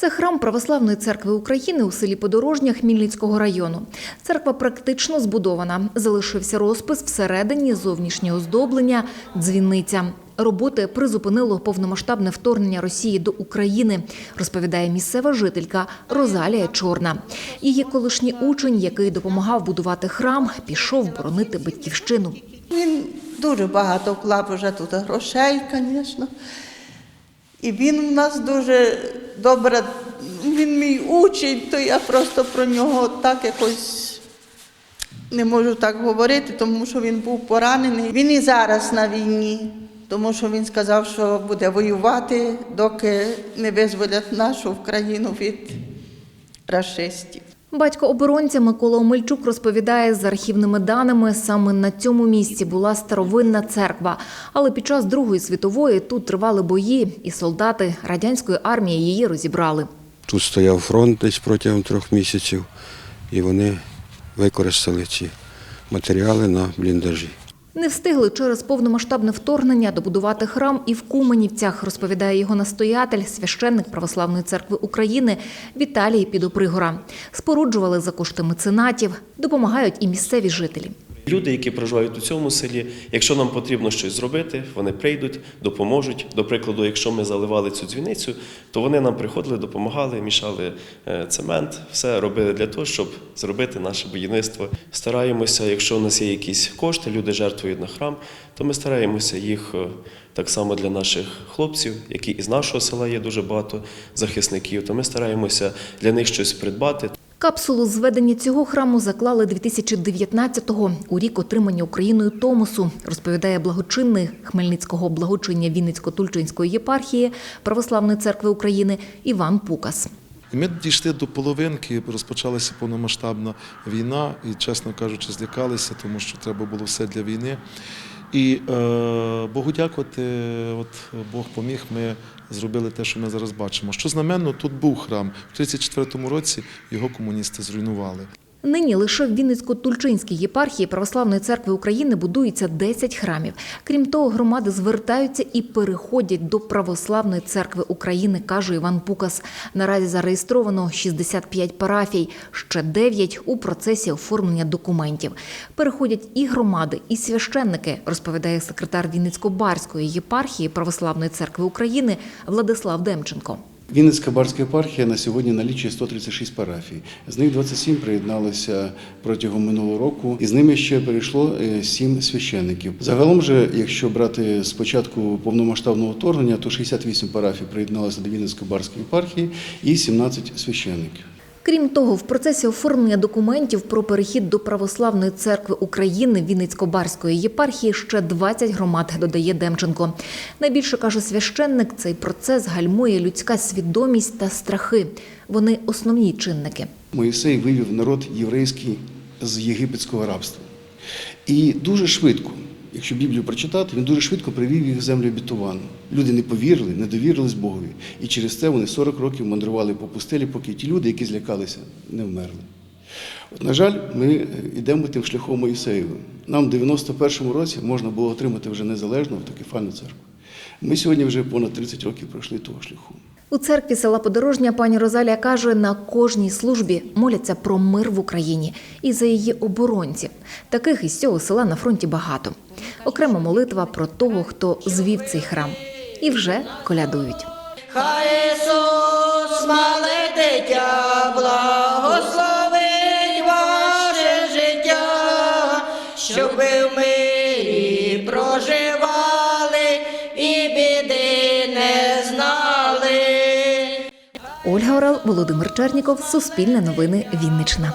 Це храм Православної церкви України у селі Подорожня Хмільницького району. Церква практично збудована. Залишився розпис всередині, зовнішнє оздоблення, дзвіниця. Роботи призупинило повномасштабне вторгнення Росії до України, розповідає місцева жителька Розалія Чорна. Її колишній учень, який допомагав будувати храм, пішов боронити батьківщину. Він дуже багато вклав вже тут грошей, звісно. І він у нас дуже добре, він мій учень, то я просто про нього так якось не можу так говорити, тому що він був поранений. Він і зараз на війні, тому що він сказав, що буде воювати, доки не визволять нашу країну від расистів. Батько оборонця Микола Омельчук розповідає, з архівними даними саме на цьому місці була старовинна церква. Але під час Другої світової тут тривали бої, і солдати радянської армії її розібрали. Тут стояв фронт десь протягом трьох місяців, і вони використали ці матеріали на бліндажі. Не встигли через повномасштабне вторгнення добудувати храм і в Куменівцях, розповідає його настоятель, священник Православної церкви України Віталій Підопригора. Споруджували за кошти меценатів, допомагають і місцеві жителі. Люди, які проживають у цьому селі, якщо нам потрібно щось зробити, вони прийдуть, допоможуть. До прикладу, якщо ми заливали цю дзвіницю, то вони нам приходили, допомагали, мішали е, цемент, все робили для того, щоб зробити наше будівництво. Стараємося, якщо у нас є якісь кошти, люди жертвують на храм, то ми стараємося їх е, так само для наших хлопців, які із нашого села є дуже багато захисників, то ми стараємося для них щось придбати. Капсулу зведення цього храму заклали 2019-го, у рік отримання Україною Томосу, розповідає благочинний Хмельницького благочиння Вінницько-Тульчинської єпархії Православної церкви України Іван Пукас. Ми дійшли до половинки, розпочалася повномасштабна війна, і, чесно кажучи, злякалися, тому що треба було все для війни. І е, Богу дякувати, от Бог поміг, ми зробили те, що ми зараз бачимо. Що знаменно, тут був храм. У 34-му році його комуністи зруйнували. Нині лише в Вінницько-Тульчинській єпархії Православної церкви України будується 10 храмів. Крім того, громади звертаються і переходять до Православної церкви України, каже Іван Пукас. Наразі зареєстровано 65 парафій, ще 9 у процесі оформлення документів. Переходять і громади, і священники, розповідає секретар Вінницько-Барської єпархії Православної церкви України Владислав Демченко. Вінницька барська єпархія на сьогодні налічує 136 парафій. З них 27 приєдналися протягом минулого року, і з ними ще перейшло 7 священників. Загалом же, якщо брати з початку повномасштабного вторгнення, то 68 парафій приєдналися до Вінницької барської єпархії і 17 священників. Крім того, в процесі оформлення документів про перехід до Православної церкви України Вінницько-Барської єпархії ще 20 громад, додає Демченко. Найбільше каже священник, цей процес гальмує людська свідомість та страхи. Вони основні чинники. Моїсей вивів народ єврейський з єгипетського рабства. І дуже швидко, якщо Біблію прочитати, він дуже швидко привів їх в землю обітовану. Люди не повірили, не довірились Богові. І через це вони 40 років мандрували по пустелі, поки ті люди, які злякалися, не вмерли. От, на жаль, ми йдемо тим шляхом Моїсеєвим. Нам в 91-му році можна було отримати вже незалежну автокефальну церкву. Ми сьогодні вже понад 30 років пройшли того шляху. У церкві села Подорожня пані Розалія каже, на кожній службі моляться про мир в Україні і за її оборонців. Таких із цього села на фронті багато. Окрема молитва про того, хто звів цей храм. І вже колядують. Хай Ісус, мале дитя, благословить ваше життя, щоб ви в мирі проживали і біди не знали. Ольга Орел, Володимир Черніков, Суспільне новини, Вінниччина.